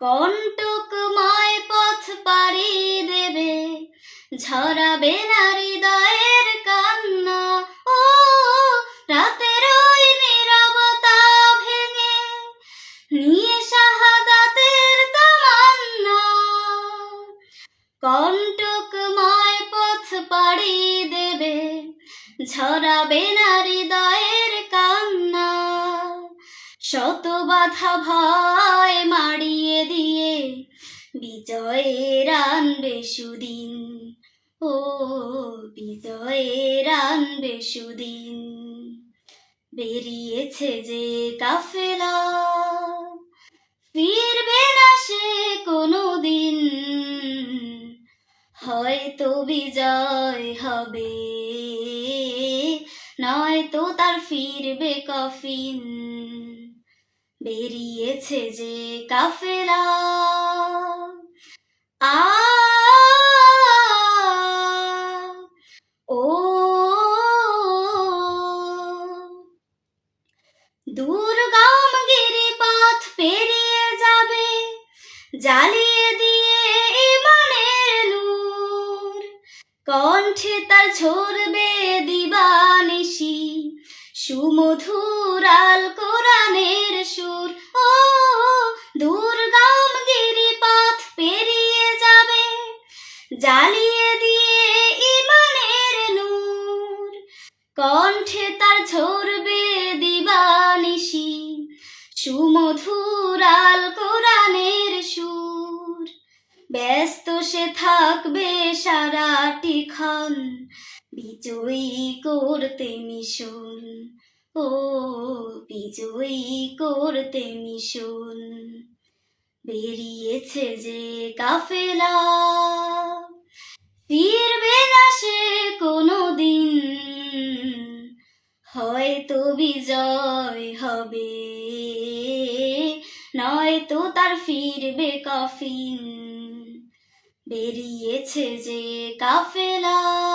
কণ্টকময় পথ পাড়ি দেবে। ঝরাবে না হৃদয়ের কান্না। ও, রাতের ওই নীরবতা ভেঙে নিয়ে শাহাদাতের তামান্না। কণ্টকময় পথ পাড়ি দেবে। ঝরাবে না হৃদয়ের বাধা ভয় মাড়িয়ে দিয়ে বিজয়ের আনবে সুদিন। ও বিজয়ের আনবে সুদিন। বেরিয়েছে যে কাফেলা, ফিরবে না সে কোনো দিন হয়তো বিজয় হবে, নয়তো তার ফিরবে কফিন। বেরিয়েছে যে কাফেলা। আ, ও দুর্গম গিরিপথ পেরিয়ে যাবে, জ্বালিয়ে দিয়ে ইমানের নূর। কণ্ঠে তার ঝরবে দিবানিশি, সুমধুর আল কোরআনের জ্বালিয়ে দিয়ে ইমানের নূর। কণ্ঠে তার ঝরবে দিবানিশি সুমধুর আল কোরআনের সুর। ব্যস্ত সে থাকবে সারাটি ক্ষণ, বিজয়ী করতে মিশন। ও, বিজয়ী করতে মিশন। বেরিয়েছে যে কাফেলা হয়তো বিজয় হবে। নয়তো তার ফিরবে কফিন। বেরিয়েছে যে কাফেলা।